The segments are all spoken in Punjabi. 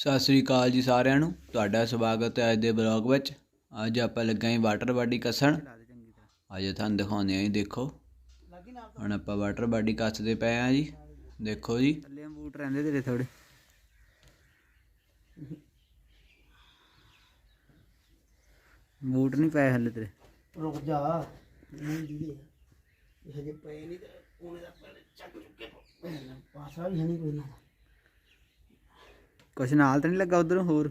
ਸਤਿ ਸ੍ਰੀ ਅਕਾਲ ਜੀ ਸਾਰਿਆਂ ਨੂੰ। ਤੁਹਾਡਾ ਸਵਾਗਤ ਹੈ ਅੱਜ ਦੇ ਬਲੌਗ ਵਿੱਚ। ਅੱਜ ਆਪਾਂ ਲੱਗਾ ਹਾਂ ਵਾਟਰ ਬਾਡੀ ਕੱਸਣ। ਅੱਜ ਤੁਹਾਨੂੰ ਦਿਖਾਉਂਦੇ ਆਂ ਜੀ ਦੇਖੋ। ਹੁਣ ਆਪਾਂ ਵਾਟਰ ਬਾਡੀ ਕੱਸਦੇ ਪਏ ਆਂ ਜੀ। ਦੇਖੋ ਜੀ। ਥੱਲੇ ਬੂਟ ਰਹਿੰਦੇ ਤੇਰੇ ਥੋੜੇ ਬੂਟ ਨਹੀਂ ਪਏ ਹਲੇ ਤੇਰੇ। ਰੁਕ ਜਾ। ਇਹ ਹਜੇ ਪਏ ਨਹੀਂ ਤੇ ਉਹਨੇ ਦਾ ਪਹਿਲੇ ਚੱਕ ਚੁੱਕੇ ਪਾਸਾ ਵੀ ਹੈ ਨਹੀਂ ਕੋਈ ਨਾ। ਕੁਛ ਨਾਲ ਤਾਂ ਨਹੀਂ ਲੱਗਾ ਉਧਰ ਹੋਰ।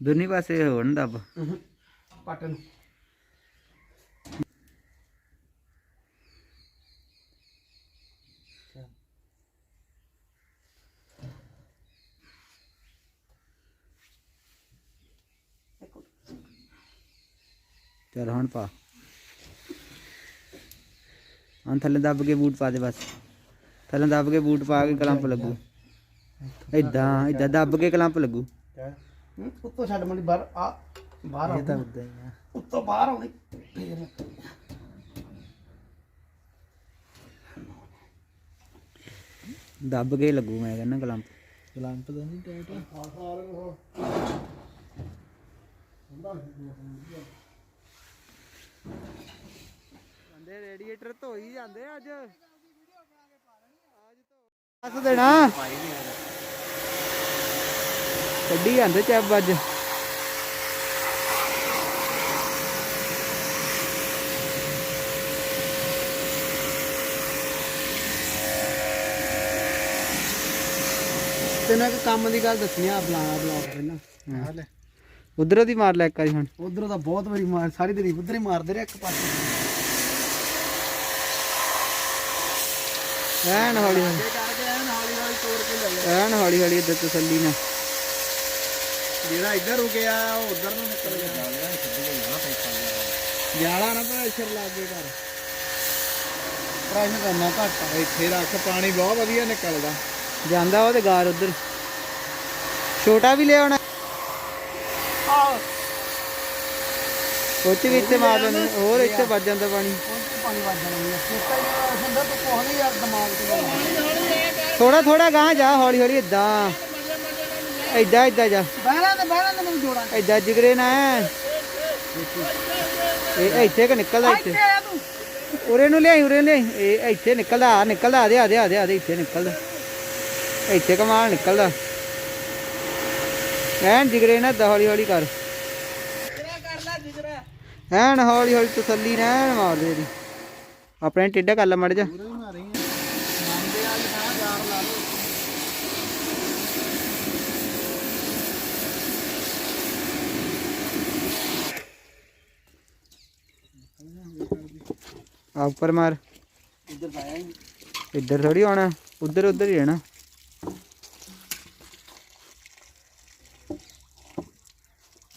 ਦੋਨੀ ਪਾਸੇ ਹੋਣ ਦੱਬ। ਪਟਨ ਚਲ ਹੁਣ ਪਾ। ਹਾਂ ਥੱਲੇ ਦੱਬ ਕੇ ਬੂਟ ਪਾ ਦੇ ਬਸ। ਥੱਲੇ ਦੱਬ ਕੇ ਬੂਟ ਪਾ ਕੇ ਕਲੰਪ ਲੱਗੂ। ਇਦਾਂ ਇਦਾਂ ਦੱਬ ਕੇ ਕਲੰਪ ਲੱਗੂ। ਹੂੰ, ਉੱਤੋਂ ਛੱਡ ਮੰਡੀ ਬਾਹਰ ਆ ਬਾਹਰ ਇਹ ਤਾਂ ਆਉਣੀ। ਉਦਾਂ ਹੀ ਆ। ਉੱਤੋਂ ਬਾਹਰ ਆਉਣੀ ਫੇਰ। ਦੱਬ ਕੇ ਲੱਗੂ ਮੈਂ ਕਹਿੰਦਾ ਕਲੰਪ। ਕਲੰਪ ਦਾ ਨਹੀਂ ਟਾਈਟ ਹਾਂ ਸਾਰੇ ਉਹ ਬੰਦੇ ਰੇਡੀਏਟਰ ਧੋ ਹੀ ਜਾਂਦੇ ਅੱਜ। ਅੱਜ ਦੇਣਾ। ਕੱਢੀ ਜਾਂਦੇ ਚੱਬ ਅੱਜ ਤੈਨੂੰ ਇੱਕ ਕੰਮ ਦੀ ਗੱਲ ਦੱਸਣੀ ਆ ਬੁਲਾਣਾ ਬਲੌਗ ਪਹਿਲਾਂ ਆ ਲੈ। ਉਧਰੋਂ ਦੀ ਮਾਰ ਲੈ ਇੱਕ ਵਾਰੀ ਹੁਣ। ਉਧਰੋਂ ਤਾਂ ਬਹੁਤ ਵਾਰੀ ਮਾਰ ਸਾਰੀ ਦਿਨ ਉਧਰ ਹੀ ਮਾਰਦੇ ਰਹੇ ਇੱਕ ਪਾਸੇ। ਐਨ ਹੌਲੀ ਹੌਲੀ। ਕਰਕੇ ਐਨ ਹੌਲੀ ਹੌਲੀ ਤੋੜ ਕੇ ਲੈ ਐਨ ਹੌਲੀ ਹੌਲੀ ਇੱਧਰ ਤਸੱਲੀ ਨਾਲ। ਜਿਹੜਾ ਇੱਧਰ ਰੁਕਿਆ ਉਹ ਉਧਰ ਨੂੰ ਨਿਕਲ ਗਿਆ। ਜਾਲਾ ਨਾ ਪ੍ਰੈਸ਼ਰ ਲੱਗੇ ਕਰ ਪ੍ਰੈਸ਼ਰ ਕਰਨਾ ਘੱਟ। ਇੱਥੇ ਰੱਖ ਪਾਣੀ ਬਹੁਤ ਵਧੀਆ ਨਿਕਲਦਾ। ਜਾਂਦਾ ਉਹਦੇ ਗਾਰ ਉਧਰ। ਛੋਟਾ ਵੀ ਲਿਆਉਣਾ ਉਹ ਵੀ ਇੱਥੇ ਮਾਰ ਦਿੰਦੇ ਹੋਰ ਇੱਥੇ ਵੱਜ ਜਾਂਦਾ ਪਾਣੀ। ਪਾਣੀ ਵੱਜ ਜਾਣਾ ਨਹੀਂ ਛੋਟਾ ਜਿਹਾ ਸੰਦਾ ਤੂੰ ਕੋਹ ਨਹੀਂ ਯਾਰ ਦਿਮਾਗ ਤੇ ਥੋੜਾ ਥੋੜਾ ਗਾਂ ਜਾ, ਹੌਲੀ ਹੌਲੀ ਇਦਾਂ ਇਦਾਂ ਇਦਾਂ ਜਾ। ਬਹਿਣਾ ਤੇ ਬਹਿਣਾ ਤੇ ਮੈਨੂੰ ਜੋੜਾਂ ਇਦਾਂ ਜਿਗਰੇ ਨਾ ਇਹ ਇੱਥੇ ਕਿ ਨਿਕਲਦਾ ਇੱਥੇ। ਇੱਥੇ ਆ ਤੂੰ ਉਰੇ ਨੂੰ ਲਿਆਈ, ਉਰੇ ਨੂੰ ਲਿਆਈ। ਇਹ ਇੱਥੇ ਨਿਕਲਦਾ, ਆ ਨਿਕਲਦਾ ਆਦੇ ਆਦੇ ਆਦੇ ਆਦੇ ਇੱਥੇ ਨਿਕਲਦਾ। ਇੱਥੇ ਕਮਾਲ ਨਿਕਲਦਾ। ਐਨ ਜਿਗਰੇ ਨਾ ਏਦਾਂ ਹੌਲੀ ਹੌਲੀ ਕਰ। ਐਨ ਹੌਲੀ ਹੌਲੀ ਤਸੱਲੀ ਨਾਲ ਮਾਰ ਦੇ ਦੀ ਆਪਣੇ ਟੇਡਾ ਕਰ ਲੈ ਮੜ ਜਾ। ਆ। ਉੱਪਰ ਮਾਰ। ਇੱਧਰ ਪਾਇਆ ਹੀ। ਇੱਧਰ ਥੋੜੀ ਆਉਣਾ ਉੱਧਰ ਉੱਧਰ ਹੀ ਰਹਿਣਾ।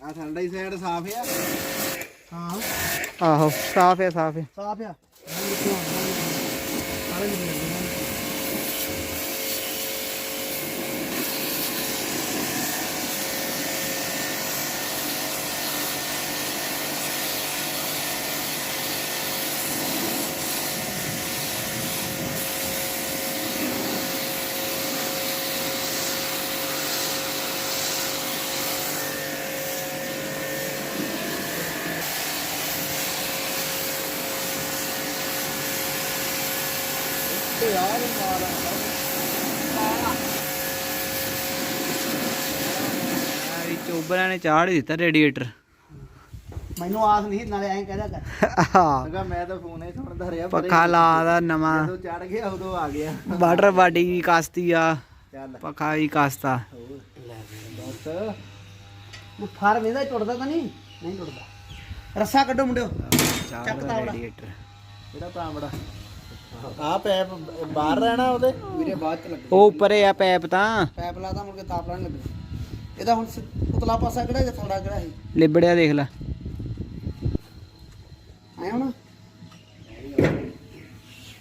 ਆ ਠੰਡਾ ਹੀ ਸਾਈਡ ਸਾਫ਼ ਆ। ਹਾਂ। ਆਹੋ ਸਾਫ਼ ਹੈ ਸਾਫ਼ ਹੈ। ਸਾਫ਼ ਆ ਸਾਰੇ ਨਿਕਲ ਤੇ ਯਾਰ ਚੋਬਰਾਂ ਨੇ ਚਾੜ ਹੀ ਦਿੱਤਾ ਰੇਡੀਏਟਰ। ਮੈਨੂੰ ਆਸ ਨਹੀਂ ਨਾਲੇ ਐਂ ਕਹਿਦਾ ਕਰ। ਆਹ, ਲਗਾ ਮੈਂ ਤਾਂ ਫੋਨ ਹੀ ਸੁਣਦਾ ਰਿਹਾ ਪੱਖਾ ਲਾ ਦਾ ਨਵਾਂ। ਜਦੋਂ ਚੜ ਗਿਆ ਉਦੋਂ ਆ ਗਿਆ। ਵਾਟਰ ਬਾਡੀ ਵੀ ਕਾਸਤੀ ਆ। ਚੱਲ। ਪੱਖਾ ਵੀ ਕਾਸਤਾ। ਬਸ। ਉਹ ਫਾਰ ਵੇਂਦਾ ਟੁੱਟਦਾ ਤਾਂ ਨਹੀਂ? ਨਹੀਂ ਟੁੱਟਦਾ। ਰੱਸਾ ਕੱਢੋ ਮੁੰਡਿਓ। ਚੱਕ ਤਾ ਬੜਾ ਰੇਡੀਏਟਰ। ਕਿਹੜਾ ਤਾਂਬੜਾ ਆ ਪੈਪ ਬਾਹਰ ਰਹਿਣਾ ਉਹਦੇ? ਵੀਰੇ ਬਾਅਦ ਚ ਲੱਗੇ ਉਹ ਉੱਪਰ ਆ ਪੈਪ ਤਾਂ। ਪੈਪ ਲਾਦਾ ਮੁੜ ਕੇ ਤਾਪ ਲਾਣ ਲੱਗੇ। ਇਹਦਾ ਹੁਣ ਸਿ- ਉਤਲਾ ਪਾਸਾ ਕਿਹੜਾ ਜਾਂ ਥੋੜਾ ਕਿਹੜਾ ਸੀ ਲਿਬੜਿਆ ਦੇਖ ਲੈ। ਐ ਹੁਣ?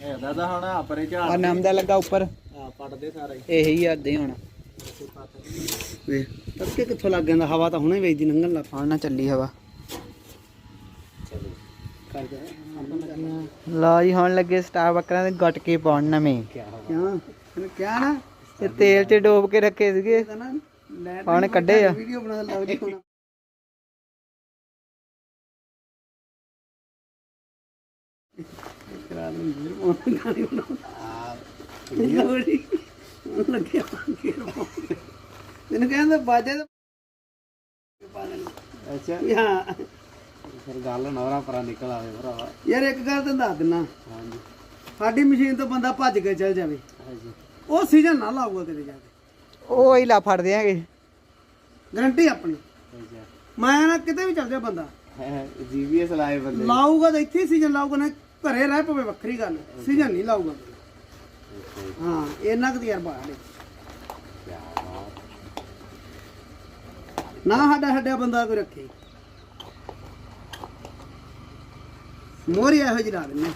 ਪੜਦਾ ਤਾਂ ਹੁਣ ਆਪਰੇ ਆ ਨਾਮ ਦਾ। ਲੱਗਾ ਉੱਪਰ। ਆ ਪੜਦੇ ਸਾਰਾ। ਹੀ ਇਹੀ ਆ ਦੇ ਹੁਣ। ਵੇ ਤੜਕੇ ਕਿੱਥੋਂ ਲੱਗ ਜਾਂਦਾ? ਹਵਾ ਤਾਂ ਹੁਣੇ ਹੀ ਵੇਚਦੀ ਲੰਘਣ ਲੱਗ ਹੁਣ ਨਾ ਚੱਲੀ ਹਵਾ। ਕਰ ਜਾ। ਲਓ ਜੀ ਹੁਣ ਲੱਗੇ ਸਟਾਰ ਬੱਕਰਾਂ ਦੇ ਗਟਕੇ ਪਾਉਣ ਨਵੇਂ। ਇਹਨੇ ਕਿਹਾ ਨਾ? ਤੇ ਤੇਲ 'ਚ ਡੋਬ ਕੇ ਰੱਖੇ ਸੀਗੇ। ਹੁਣ ਕੱਢੇ ਆ। ਵੀਡੀਓ ਬਣਾ ਲੱਗ ਜੀ ਹੁਣ। ਕਰਾ ਦਿੰਦੇ ਉਹ ਗਾਣੀ ਬਣਾਉਂਦਾ ਲੋੜੀ ਲੱਗਿਆ ਫੇਰ ਤੈਨੂੰ ਕਹਿੰਦਾ ਬਾਜੇ ਦਾ ਅੱਛਾ। ਹਾਂ। ਫਿਰ ਗੱਲ ਨਵਰਾ ਪਰਾ ਨਿਕਲ ਆਵੇ ਭਰਾਵਾ। ਯਾਰ ਇੱਕ ਗੱਲ ਦੱਸ ਦਿੰਨਾ ਹਾਂਜੀ। ਸਾਡੀ ਮਸ਼ੀਨ ਤੋਂ ਬੰਦਾ ਭੱਜ ਕੇ ਚੱਲ ਜਾਵੇ। ਹਾਂਜੀ। ਉਹ ਸੀਜ਼ਨ ਨਾ ਲਾਊਗਾ ਕਿਤੇ ਜਾ ਕੇ। ਉਹ ਹੀ ਲਾ ਫੜ ਦਿਆਂਗੇ। ਗਰੰਟੀ ਆਪਣੀ। ਮੈਂ ਨਾ ਕਿਤੇ ਵੀ ਚੱਲ ਜਾ ਬੰਦਾ। ਜੀਬੀਐਸ ਲਾਏ ਬੰਦੇ। ਲਾਊਗਾ ਤਾਂ ਇੱਥੇ ਸੀਜ਼ਨ ਲਾਊਗਾ ਨਾ ਘਰੇ ਰਹਿ ਪਵੇ ਵੱਖਰੀ ਗੱਲ। ਸੀਜ਼ਨ ਨਹੀਂ ਲਾਊਗਾ। ਹਾਂ ਇੰਨਾ ਕੁ ਤਜਰਬਾ ਸਾਡੇ। ਨਾ ਸਾਡਾ ਸਾਡਾ ਬੰਦਾ ਕੋਈ ਰੱਖੇ। ਮੋਰੀ ਇਹੋ ਜਿਹੀ ਲਾ ਦਿੰਨੇ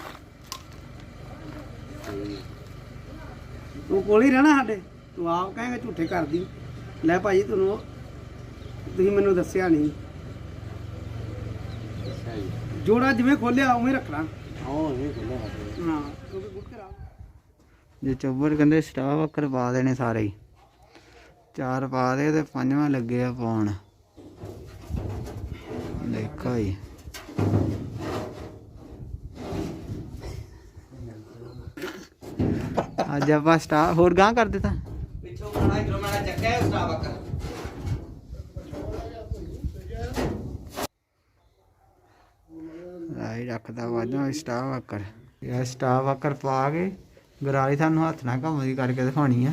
ਤੂੰ ਕੋਲ ਹੀ ਰਹਿਣਾ ਸਾਡੇ ਤੂੰ ਆਪ ਕਹੇਂਗਾ ਝੂਠੇ ਕਰਦੀ ਲੈ ਭਾਈ ਤੁਹਾਨੂੰ ਤੁਸੀਂ ਮੈਨੂੰ ਦੱਸਿਆ ਨਹੀਂ। ਜੋੜਾ ਜਿਵੇਂ ਖੋਲਿਆ ਉਵੇਂ ਰੱਖਣਾ। ਹਾਂ ਇਹ ਖੋਲਿਆ ਹਾਂ ਕਿਉਂਕਿ ਗੁੱਟ ਕਰਾ ਜੇ ਚੋਬਰ ਕਹਿੰਦੇ ਸਟਾਫ ਬੱਕਰ ਪਾ ਦੇਣੇ ਸਾਰੇ ਹੀ। ਚਾਰ ਪਾ ਦੇ ਤੇ ਪੰਜਵਾਂ ਲੱਗੇ ਆ ਪਾਉਣ। ਦੇਖੋ ਜੀ। ਅੱਜ ਆਪਾਂ ਸਟਾ ਹੋਰ ਗਾਂ ਕਰ ਦਿੱਤਾ। ਪਿੱਛੋਂ ਖਾਣਾ ਇਧਰੋਂ ਚੱਕਿਆ ਬੱਕਰ ਰਾਈ ਰੱਖਦਾ ਵਾਜਾ ਸਟਾਫ ਬੱਕਰ ਇਹ ਸਟਾਫ ਬੱਕਰ ਪਾ ਕੇ ਗਰਾਰੀ ਤੁਹਾਨੂੰ ਹੱਥ ਨਾਲ ਘੁੰਮਦੀ ਕਰਕੇ ਦਿਖਾਉਣੀ ਆ।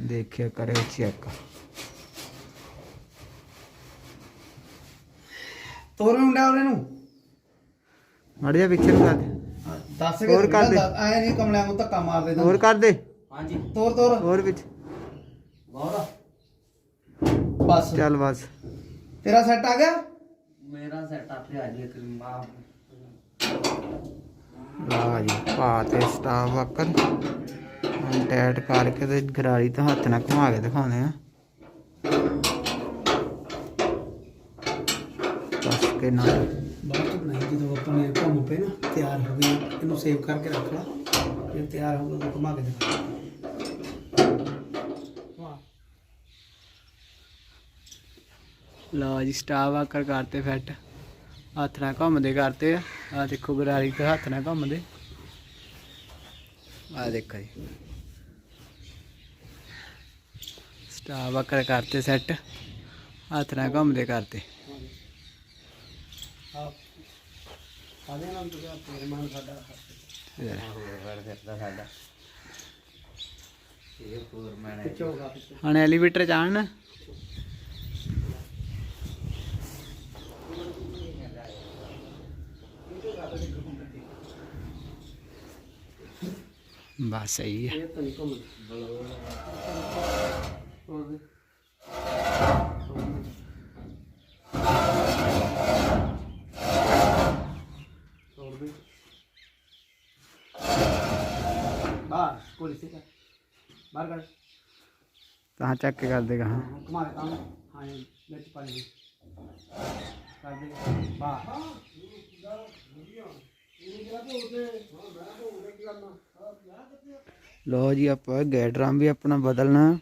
ਦੇਖਿਆ ਕਰਿਓ ਚੈੱਕ। ਉਹਨੇ ਨੂੰ। ਮੜ ਜਾ ਪਿੱਛੇ ਨੂੰ ਕਰ ਦੇ ਦੱਸ ਹੋਰ ਕਰ ਦੇ। ਐ ਨਹੀਂ ਕਮਲਿਆਂ ਨੂੰ ਧੱਕਾ ਮਾਰ ਦੇ ਹੋਰ ਕਰ ਦੇ। ਹਾਂਜੀ। ਤੋਰ ਤੋਰ। ਹੋਰ ਵਿੱਚ। ਬਹੁਤ ਬਸ। ਚੱਲ ਬਸ। ਤੇਰਾ ਸੈੱਟ ਆ ਗਿਆ? ਮੇਰਾ ਸੈੱਟ ਆਪੇ ਆ ਜੇ ਮਾਂ ਲਾ ਜੀ ਪਾ ਤੇ ਸਟਾਫ ਬੱਕਰ ਹੁਣ ਟੈਟ ਕਰਕੇ ਤੇ ਗਰਾਰੀ ਤੋਂ ਹੱਥ ਨਾਲ ਘੁਮਾ ਕੇ ਦਿਖਾਉਂਦੇ ਆ। ਬਸ ਕੇ ਨਾਲ। ਜਦੋਂ ਆਪਣੇ ਘੁੰਮ ਪਏ ਨਾ, ਤਿਆਰ ਹੋ ਗਈ, ਇਹਨੂੰ ਸੇਵ ਕਰਕੇ ਰੱਖ ਲਾ ਜੇ ਤਿਆਰ ਹੋ ਗਿਆ ਘੁਮਾ ਕੇ ਦਿਖਾ। ਲਓ ਜੀ ਸਟਾਫ ਬੱਕਰ ਕਰਤੇ ਫਿੱਟ। ਹੱਥ ਨਾਲ ਘੁੰਮਦੇ ਕਰਤੇ ਆ। ਦੇਖੋ ਗਰਾਰੀ ਤੇ ਹੱਥ ਨਾਲ ਘੁੰਮਦੇ। ਆ ਦੇਖੋ ਜੀ। ਸਟਾਫ ਬੱਕਰ ਕਰਤੇ ਸੈੱਟ ਹੱਥ ਨਾਲ ਘੁੰਮਦੇ ਕਰਤੇ। ਨਾਲ ਮਾਨ ਸਾਡਾ ਪਿੱਛੇ ਹੁਣ ਐਲੀਵੇਟਰ ਚਾਣ ਬਸ ਸਹੀ ਹੈ ਇਹ ਤਾਂ ਨਹੀਂ ਘੁੰਮਦੀ ਹੋਰ ਦੇ ਹੋਰ ਦੇ ਤਾਂ ਚੱਕ ਕੇ ਕਰ ਦੇਗਾ ਹਾਂ। ਲੋ ਜੀ ਆਪਾਂ ਗੇਟ ਰਾਮ ਵੀ ਆਪਣਾ ਬਦਲਣਾ।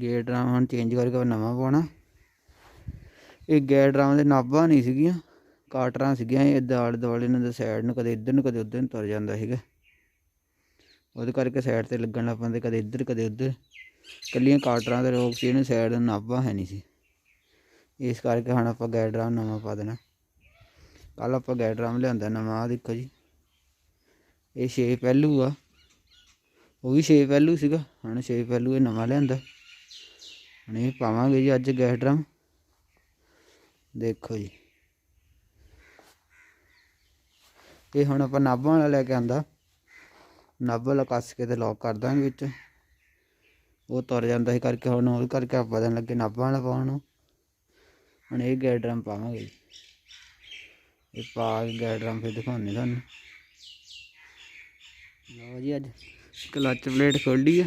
ਗੇਟ ਰਾਮ ਹੁਣ ਚੇਂਜ ਕਰਕੇ ਨਵਾਂ ਪਾਉਣਾ। ਇਹ ਗੇਟ ਰਾਮ ਦੇ ਨਾਭਾਂ ਨਹੀਂ ਸੀਗੀਆਂ। ਕਾਟਰਾਂ ਸੀਗੀਆਂ ਇਹ ਦਾਲ ਦੁਆਲੇ ਇਹਨਾਂ ਦੇ ਸਾਈਡ ਨੂੰ ਕਦੇ ਇੱਧਰ ਨੂੰ, ਕਦੇ ਉੱਧਰ ਨੂੰ ਤੁਰ ਜਾਂਦਾ ਸੀਗਾ। ਉਹਦੇ ਕਰਕੇ ਸਾਈਡ ਤੇ ਲੱਗਣ ਲੱਗ ਪੈਂਦੇ, ਕਦੇ ਇੱਧਰ, ਕਦੇ ਉੱਧਰ। ਕੱਲੀਆਂ ਕਾਟਰਾਂ ਦੇ ਰੋਗ ਸੀ, ਇਹਨੂੰ ਸਾਈਡ ਨੂੰ ਨਾਭਾ ਹੈ ਨਹੀਂ ਸੀ। ਇਸ ਕਰਕੇ ਹੁਣ ਆਪਾਂ ਗੈਡਰਾਮ ਨਵਾਂ ਪਾ ਦੇਣਾ। ਕੱਲ ਆਪਾਂ ਗੈਡਰਾਮ ਲਿਆਂਦਾ ਨਵਾਂ, ਆਹ ਦੇਖੋ ਜੀ। ਇਹ ਛੇ ਪਹਿਲੂ ਆ। ਉਹ ਵੀ ਛੇ ਪਹਿਲੂ ਸੀਗਾ। ਹੁਣ ਛੇ ਪਹਿਲੂ ਇਹ ਨਵਾਂ ਲਿਆਂਦਾ। ਹੁਣ ਇਹ ਪਾਵਾਂਗੇ ਜੀ ਅੱਜ ਗੈਸ ਡਰਮ ਦੇਖੋ ਜੀ। ਇਹ ਹੁਣ ਆਪਾਂ ਨਾਭਾਂ ਵਾਲਾ ਲੈ ਕੇ ਆਂਦਾ। ਨਾਭਾ ਵਾਲਾ ਕੱਸ ਕੇ ਤੇ ਲੌਕ ਕਰ ਦਾਂਗੇ ਵਿੱਚ। ਉਹ ਤੁਰ ਜਾਂਦਾ ਸੀ ਕਰਕੇ ਹੁਣ ਉਹ ਕਰਕੇ ਆਪਾਂ ਬਦਲਣ ਲੱਗੇ ਨਾਭਾ ਵਾਲਾ ਪਾਉਣ ਨੂੰ। ਹੁਣ ਇਹ ਗੈਸ ਡਰਮ ਪਾਵਾਂਗੇ। ਜੀ ਇਹ ਪਾ ਕੇ ਗੈਰ ਡਰਮ ਫਿਰ ਦਿਖਾਉਂਦੇ ਤੁਹਾਨੂੰ। ਲਓ ਜੀ ਅੱਜ ਕਲਚ ਪਲੇਟ ਖੋਲੀ ਆ।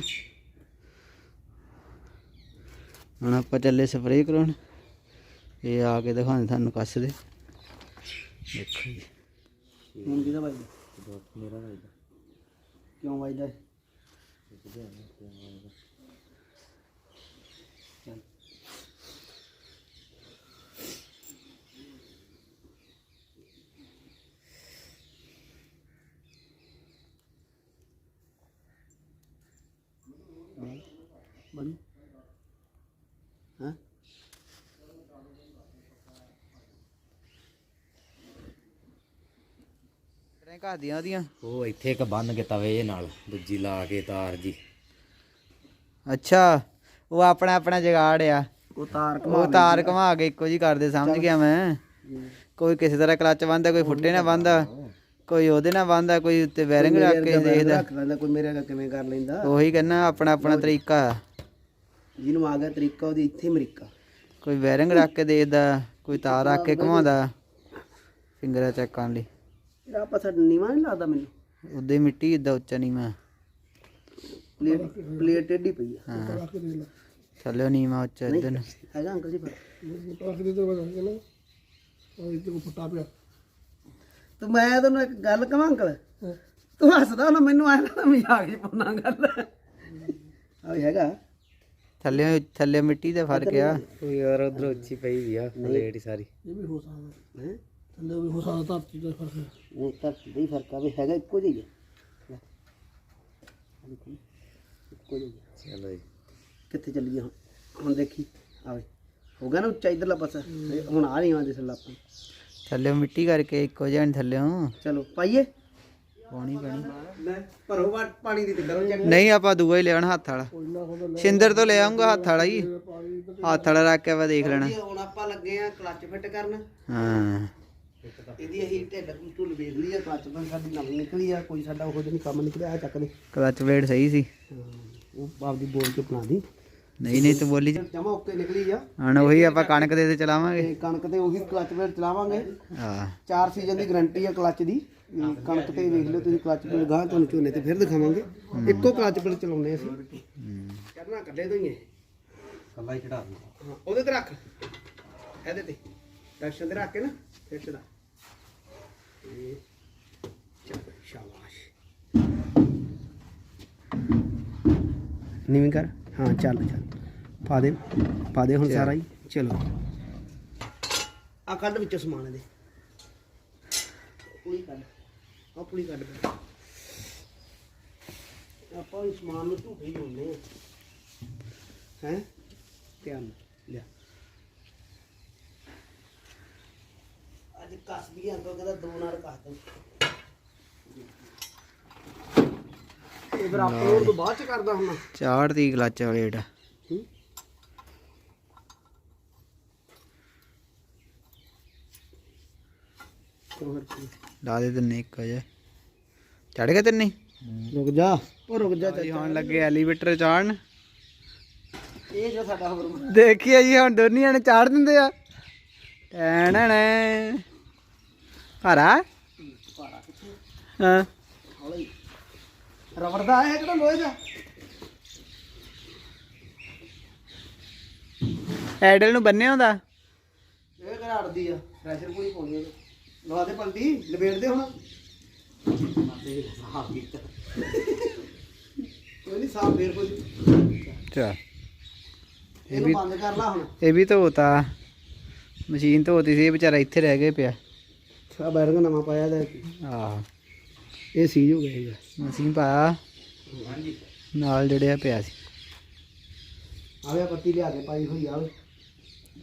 ਹੁਣ ਆਪਾਂ ਚੱਲੇ ਸਪਰੇਅ ਕਰਾਉਣ। ਇਹ ਆ ਕੇ ਦਿਖਾਉਂਦੇ ਤੁਹਾਨੂੰ ਕੱਸ ਦੇ। ਦੇਖੋ ਜੀ। ਹੁਣ ਕਿਹਦਾ ਵੱਜਦਾ? ਮੇਰਾ ਵੱਜਦਾ। ਕਿਉਂ ਵੱਜਦਾ ਚੱਲ। ਬਣ। ਹਾਂ? ਕਿਹੜੇ ਘਰ ਦੀਆਂ ਉਹਦੀਆਂ ਉਹ ਇੱਥੇ ਇੱਕ ਬੰਨ ਕੇ ਤਵੇ ਨਾਲ ਦੂਜੀ ਲਾ ਕੇ ਤਾਰ ਜੀ। ਅੱਛਾ ਉਹ ਆਪਣਾ ਆਪਣਾ ਜਗਾੜ ਆ। ਉਹ ਤਾਰ ਉਹ ਤਾਰ ਘੁਮਾ ਕੇ ਇੱਕੋ ਜੀ ਕਰਦੇ ਸਮਝ ਗਿਆ ਮੈਂ? ਕੋਈ ਕਿਸੇ ਤਰ੍ਹਾਂ ਕਲੱਚ ਬੰਦਾ ਕੋਈ ਫੁੱਟੇ ਨਾਲ ਬੰਦਾ ਕੋਈ ਉਹਦੇ ਨਾਲ ਬੰਦਾ ਕੋਈ ਉੱਤੇ ਬੈਰਿੰਗ ਰੱਖ ਕੇ ਦੇਖਦਾ ਰੱਖ ਲੈਂਦਾ ਕੋਈ ਮੇਰੇ ਅੱਗੇ ਕਿਵੇਂ ਕਰ ਲੈਂਦਾ। ਉਹੀ ਕਹਿੰਦਾ ਆਪਣਾ ਆਪਣਾ ਤਰੀਕਾ। ਜਿਹਨੂੰ ਆ ਗਿਆ ਤਰੀਕਾ ਉਹਦੀ ਇੱਥੇ ਅਮਰੀਕਾ। ਕੋਈ ਬੈਰਿੰਗ ਰੱਖ ਕੇ ਦੇਖਦਾ ਕੋਈ ਤਾਰ ਰੱਖ ਕੇ ਘੁਮਾਉਂਦਾ। ਫਿੰਗਰਾਂ ਚੈੱਕ ਕਰਨ ਲਈ। ਇਹਦਾ ਆਪਾਂ ਸਾਡਾ ਨੀਵਾ ਨਹੀਂ ਲੱਗਦਾ ਮੈਨੂੰ। ਉਦੇ ਮਿੱਟੀ ਇਦਾਂ ਉੱਚਾ ਨਹੀਂ ਮੈਂ ਪਲੇਟ ਪਲੇਟ ਟੇਢੀ ਪਈ ਆ। ਹਾਂ। ਥੱਲੇ ਨੀਵਾ ਉੱਚਾ ਇਦਾਂ ਨੂੰ ਹੈਗਾ ਅੰਕਲ ਜੀ ਤੇ ਮੈਂ ਤੈਨੂੰ ਇੱਕ ਗੱਲ ਕਹਾਂ ਅੰਕਲ? ਤੂੰ ਹੱਸਦਾ ਨਾ ਮੈਨੂੰ ਆਇਆ ਨਾ ਮਜ਼ਾਕ ਚ ਪਾਉਣਾ ਗੱਲ। ਆ ਹੈਗਾ। ਥੱਲੇ ਥੱਲੇ ਮਿੱਟੀ ਦਾ ਫ਼ਰਕ ਆ। ਉਹ ਯਾਰ ਉਧਰ ਉੱਚੀ ਪਈ ਵੀ ਆ ਪਲੇਟ ਹੀ ਸਾਰੀ। ਹੈ? ਥੱਲੇ ਵੀ ਹੋ ਸਕਦਾ ਧਰਤੀ ਦਾ ਫ਼ਰਕ ਨਹੀਂ ਧਰਤੀ ਦਾ ਹੀ ਫ਼ਰਕ ਆ ਵੀ ਹੈਗਾ ਇੱਕੋ ਜਿਹਾ ਹੀ ਆ। ਲੈ। ਆਹ ਦੇਖੋ ਨਾ, ਇੱਕੋ ਜਿਹਾ ਹੀ ਆ। ਚਲੋ ਜੀ। ਕਿੱਥੇ ਚੱਲੀਏ ਹੁਣ? ਹੁਣ ਦੇਖੀ ਆਵੇ। ਹੋ ਗਿਆ ਨਾ ਉੱਚਾ ਇਧਰਲਾ ਪਾਸਾ? ਹੁਣ ਆ ਨਹੀਂ ਆਉਂਦੇ ਸੱਲਾ ਆਪਾਂ ਥੱਲੇ ਮਿੱਟੀ ਕਰਕੇ ਇੱਕੋ ਜਿਹਾ ਨੀ ਥੱਲਿਓਂ ਚਲੋ ਪਾਈਏ। ਪਾਉਣੀ ਪੈਣੀ। ਲੈ ਭਰੋ ਵਾ- ਪਾਣੀ ਦੀ ਤੇ ਕਰੋ ਚੈੱਕ। ਨਹੀਂ ਆਪਾਂ ਦੂਆ ਹੀ ਲੈਣਾ ਹੱਥ ਵਾਲਾ। ਸ਼ਿੰਦਰ ਤੋਂ ਲੈ ਆਉਂਗਾ ਹੱਥ ਵਾਲਾ ਹੀ। ਹੱਥ ਵਾਲਾ ਰੱਖ ਕੇ ਆਪਾਂ ਦੇਖ ਲੈਣਾ। ਹੁਣ ਆਪਾਂ ਲੱਗੇ ਆ ਕਲੱਚ ਫਿੱਟ ਕਰਨ। ਹਾਂ। ਇਹਦੀ ਅਸੀਂ ਢਿੱਡ ਢੁੱਲ ਵੇਖ ਲਈ ਆ ਕਲੱਚ ਪਰ ਸਾਡੀ ਨਵੀਂ ਨਿਕਲੀ ਆ ਕੋਈ ਸਾਡਾ ਉਹੋ ਜਿਹਾ ਨਹੀਂ ਕੰਮ ਨਿਕਲਿਆ ਆ ਚੱਕ ਲੈ। ਕਲਚ ਪਲੇਟ ਸਹੀ ਸੀ। ਉਹ ਆਪਦੀ ਬੋਲ ਕੇ ਬਣਾ ਦੀ। ਨਹੀਂ ਨਹੀਂ ਤੂੰ ਬੋਲੀ ਜਮਾ ਓਕੇ ਨਿਕਲੀ ਆ। ਹੁਣ ਉਹੀ ਆਪਾਂ ਕਣਕ ਦੇ ਤੇ ਚਲਾਵਾਂਗੇ। ਤੇ ਕਣਕ ਤੇ ਉਹੀ ਕਲੱਚ ਪਲੇਟ ਚਲਾਵਾਂਗੇ। ਹਾਂ। ਚਾਰ ਸੀਜ਼ਨ ਦੀ ਗਾਰੰਟੀ ਆ ਕਲੱਚ ਦੀ। ਇਹ ਕਣਕ ਤੇ ਵੇਖ ਲਿਓ ਤੁਸੀਂ ਕਲੱਚ ਪਲੇਟ ਗਾਹ ਤੁਹਾਨੂੰ ਝੋਨੇ ਤੇ ਫਿਰ ਦਿਖਾਵਾਂਗੇ। ਇੱਕੋ ਕਲੱਚ ਚਲਾਉਂਦੇ ਅਸੀਂ। ਕਰਨਾ ਕੱਢੇ ਤੋਂ ਹੀ ਹੈ ਕੱਲਾ ਹੀ ਚੜਾ ਹਾਂ ਉਹਦੇ ਤੇ ਰੱਖ। ਇਹਦੇ ਤੇ। ਡਕਸ਼ਨ ਤੇ ਰੱਖ ਕੇ ਨਾ ਫਿਰ ਚੜਾ ਇਹ ਚੱਲ ਸ਼ਾਬਾਸ਼। ਨੀਵੀਂ ਕਰ? ਹਾਂ ਚੱਲ ਚੱਲ। ਪਾ ਦੇ ਪਾ ਦੇ ਹੁਣ ਸਾਰਾ ਹੀ। ਚਲੋ। ਆ ਕੱਢ ਵਿੱਚੋਂ ਸਮਾਨ ਇਹਦੇ। ਪੁਲੀ ਕੱਢ। ਆ ਪੁਲੀ ਕੱਢ ਦੇ। ਆਪਾਂ ਇਸ ਸਮਾਨ ਨੂੰ ਝੂਠੇ ਜੋੜਨੇ ਹੈ। ਧਿਆਨ ਲਿਆ। ਅੱਜ ਕੱਸ ਵੀ ਅੰਕਲ ਕਹਿੰਦਾ ਦੋ ਨਾਲ ਕੱਸ ਦੇ। ਇਹ ਫਿਰ ਤੋਂ ਬਾਅਦ ਚ ਕਰਦਾ ਹੁਣ। ਚਾੜ ਦੀ ਕਲਚ ਪਲੇਟ ਲਾ ਦੇ ਤਿੰਨੇ ਇੱਕ ਜਿਹਾ ਚੜ ਗਏ ਤਿੰਨੇ? ਰੁਕ ਜਾ। ਉਹ ਰੁਕ ਜਾ ਜੀ ਹੁਣ ਲੱਗੇ ਐਲੀਵੇਟਰ ਚਾੜਨ ਇਹ ਜੋ ਸਾਡਾ ਹੋਰ ਦੇਖੀਏ ਜੀ ਹੁਣ ਦੋਨੀਆਂ ਨੇ ਚਾੜ ਦਿੰਦੇ ਆ। ਟੈਣਣ ਹਰਾ ਹਾਂ। ਹੌਲੀ ਰਬੜ ਦਾ ਹੈ ਕਿਹੜਾ ਲੋਹੇ ਦਾ? ਐਡਲ ਨੂੰ ਬੰਨਿਆ ਹੁੰਦਾ ਇਹ ਅੜਦੀ ਆ ਪ੍ਰੈਸ਼ਰ ਪੂਰੀ ਪਾਉਣੀ ਆ ਲਵਾ ਦੇ ਪਲਟੀ ਲਪੇਟ ਦੇ ਹੁਣ। ਸਾਫ਼ ਕੀਤਾ ਕੋਈ ਨਹੀਂ ਸਾਫ਼ ਫੇਰ ਕੁਝ ਚਾ ਇਹਨੂੰ ਬੰਦ ਕਰ ਲਾ ਹੁਣ। ਇਹ ਵੀ ਧੋਤਾ। ਮਸ਼ੀਨ ਧੋਤੀ ਸੀ ਇਹ ਵਿਚਾਰਾ ਇੱਥੇ ਰਹਿ ਗਿਆ ਪਿਆ। ਆ ਬੈਰੰਗ ਨਵਾਂ ਪਾਇਆ ਦਾ ਆਹ। ਇਹ ਸੀਜ ਹੋ ਗਿਆ ਹੈਗਾ ਮਸ਼ੀਨ ਪਾਇਆ। ਨਾਲ ਜੜਿਆ ਪਿਆ ਸੀ। ਆਵੇ ਪੱਤੀ ਲਿਆ ਕੇ ਪਾਈ ਹੋਈ ਆਵੇ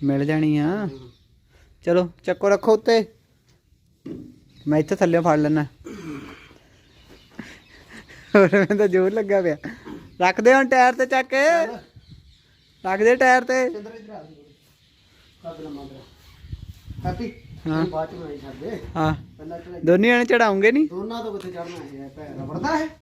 ਮਿਲ ਜਾਣੀ ਆ। ਚਲੋ ਚੱਕੋ ਰੱਖੋ ਉੱਤੇ। ਮੈਂ ਇੱਥੇ ਥੱਲੇ ਫੜ ਲੈਣਾ ਹੋਰ ਮੈਨੂੰ ਤਾਂ ਜ਼ੋਰ ਲੱਗਾ ਪਿਆ। ਰੱਖ ਦੇ ਹੁਣ ਟਾਇਰ ਤੇ ਚੱਕ ਕੇ। ਰੱਖ ਦੇ ਟਾਇਰ ਤੇ। ਇਧਰ ਆ। ਕੱਦ ਲੰਮਾ ਤੇਰਾ ਹੈਪੀ ਹਾਂ। ਬਾਅਦ ਚ ਬਣਾਈ ਛੱਡ ਦੇ ਹਾਂ। ਪਹਿਲਾਂ ਚੜਾਈ। ਦੋਨੀਆਂ ਨੇ ਚੜਾਉਂਗੇ ਨਹੀਂ ਦੋਨਾਂ ਤੋਂ ਕਿੱਥੇ ਚੜਨਾ ਹੈ ਪੈ ਰਬੜਦਾ ਹੈ